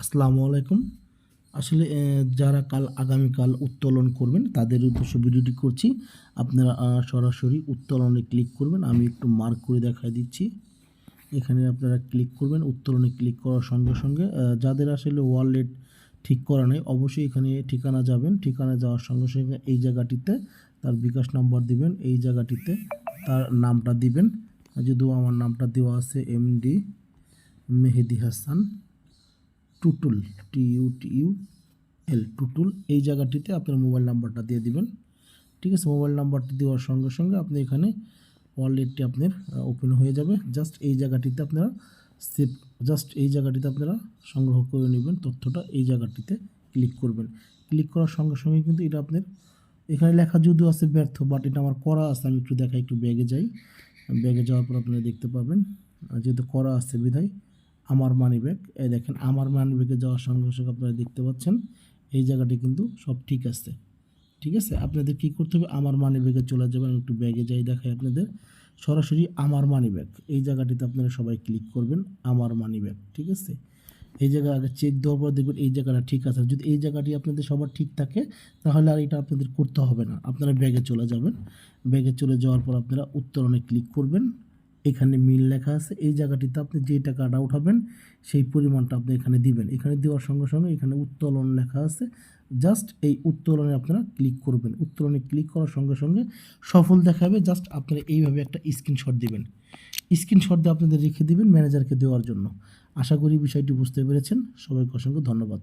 আসসালামু আলাইকুম। আসলে যারা কাল, আগামীকাল উত্তোলন করবেন, তাদের উদ্দেশ্য ভিডিওটি করছি। আপনারা সরাসরি উত্তোলনে ক্লিক করবেন। আমি একটু মার্ক করে দেখাই দিচ্ছি। এখানে আপনারা ক্লিক করবেন, উত্তোলনে ক্লিক করার সঙ্গে সঙ্গে যাদের আসলে ওয়ালেট ঠিক করা নেই, অবশ্যই এখানে ঠিকানা যাবেন। ঠিকানা যাওয়ার সঙ্গে সঙ্গে এই জায়গাটিতে তার বিকাশ নাম্বার দিবেন, এই জায়গাটিতে তার নামটা দিবেন। যদিও আমার নামটা দেওয়া আছে MD Mehedi Hasan. Tutul T U T U L Tutul, এই জায়গাটিতে আপনার মোবাইল নাম্বারটা দিয়ে দিবেন। ঠিক আছে, মোবাইল নাম্বারটি দেওয়ার সঙ্গে সঙ্গে আপনি এখানে ওয়ালেটটি আপনার ওপেন হয়ে যাবে। জাস্ট এই জায়গাটিতে আপনারা সেভ, জাস্ট এই জায়গাটিতে আপনারা সংগ্রহ করে নেবেন তথ্যটা, এই জায়গাটিতে ক্লিক করবেন। ক্লিক করার সঙ্গে সঙ্গে কিন্তু এটা আপনার, এখানে লেখা যদিও আছে ব্যর্থ, বাট এটা আমার করা আছে, আমি একটু দেখাই, একটু ব্যাগে যাই। ব্যাগে যাওয়ার পর আপনারা দেখতে পাবেন যেহেতু করা আছে বিধায়। আমার মানি ব্যাগ এই দেখেন, আমার মানি ব্যাগে যাওয়ার সঙ্গে সঙ্গে আপনারা দেখতে পাচ্ছেন, এই জায়গাটি কিন্তু সব ঠিক আছে। ঠিক আছে? আপনাদের কি করতে হবে? আমার মানি ব্যাগে চলে যাবেন একটু ব্যাগে যাই দেখাই আপনাদের। সরাসরি আমার মানি ব্যাগ এই জায়গাটিতে আপনারা সবাই ক্লিক করবেন, আমার মানি ব্যাগ ঠিক আছে? এই জায়গা আগে চেক দেওয়ার পর দেখবেন এই জায়গাটা ঠিক আছে। যদি এই জায়গাটি আপনাদের সবার ঠিক থাকে, তাহলে আর এটা আপনাদের করতে হবে না। আপনারা ব্যাগে চলে যাবেন। ব্যাগে চলে যাওয়ার পর আপনারা উত্তোলনে ক্লিক করবেন। এখানে মিল লেখা আছে। এই জায়গাটিতে আপনি যে টাকাটা উঠাবেন সেই পরিমাণটা আপনি এখানে দিবেন। এখানে দেওয়ার সঙ্গে সঙ্গে এখানে উত্তোলন লেখা আছে। জাস্ট এই উত্তোলনে আপনারা ক্লিক করবেন। উত্তোলনে ক্লিক করার সঙ্গে সঙ্গে সফল দেখাবে। জাস্ট আপনারা এইভাবে একটা স্ক্রিনশট দিবেন। স্ক্রিনশট দিয়ে আপনাদের রেখে দিবেন ম্যানেজারকে দেওয়ার জন্য। আশা করি বিষয়টি বুঝতে পেরেছেন। সবাইকে অসংখ্য ধন্যবাদ।